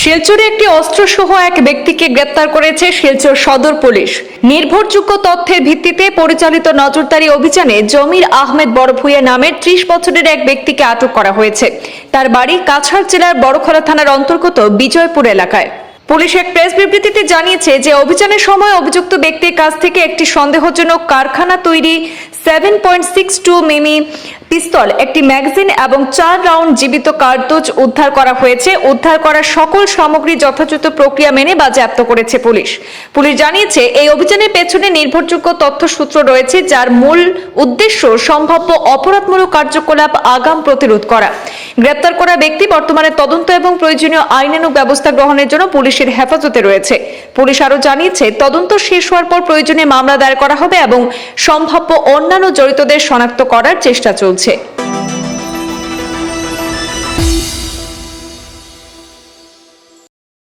শিলচরে একটি অস্ত্রসহ এক ব্যক্তিকে গ্রেপ্তার করেছে শিলচর সদর পুলিশ। নির্ভরযোগ্য তথ্যের ভিত্তিতে পরিচালিত নজরদারি অভিযানে জমির আহমেদ বড়ভুইয়া নামের ত্রিশ বছরের এক ব্যক্তিকে আটক করা হয়েছে। তার বাড়ি কাছাড় জেলার বড়খলা থানার অন্তর্গত বিজয়পুর এলাকায়। পুলিশ এক প্রেস বিবৃতিতে জানিয়েছে যে অভিযানের সময় অভিযুক্ত ব্যক্তির কাছ থেকে একটি সন্দেহজনক কারখানা তৈরি সেভেন পয়েন্ট সিক্স টু মিমি পিস্তল, একটি ম্যাগাজিন এবং চার রাউন্ড জীবিত কার্তুজ উদ্ধার করা হয়েছে। উদ্ধার করা সকল সামগ্রী যথাযথ প্রক্রিয়া মেনে বাজেয়াপ্ত করেছে পুলিশ। পুলিশ জানিয়েছে, এই অভিযানের পেছনে নির্ভরযোগ্য তথ্যসূত্র রয়েছে, যার মূল উদ্দেশ্য সম্ভাব্য অপরাধমূলক কার্যকলাপ আগাম প্রতিরোধ করা। গ্রেপ্তার করা ব্যক্তি বর্তমানে তদন্ত এবং প্রয়োজনীয় আইনানুগ ব্যবস্থা গ্রহণের জন্য পুলিশের হেফাজতে রয়েছে। পুলিশ আরও জানিয়েছে, তদন্ত শেষ হওয়ার পর প্রয়োজনে মামলা দায়ের করা হবে এবং সম্ভাব্য অন্যান্য জড়িতদের শনাক্ত করার চেষ্টা চলছে।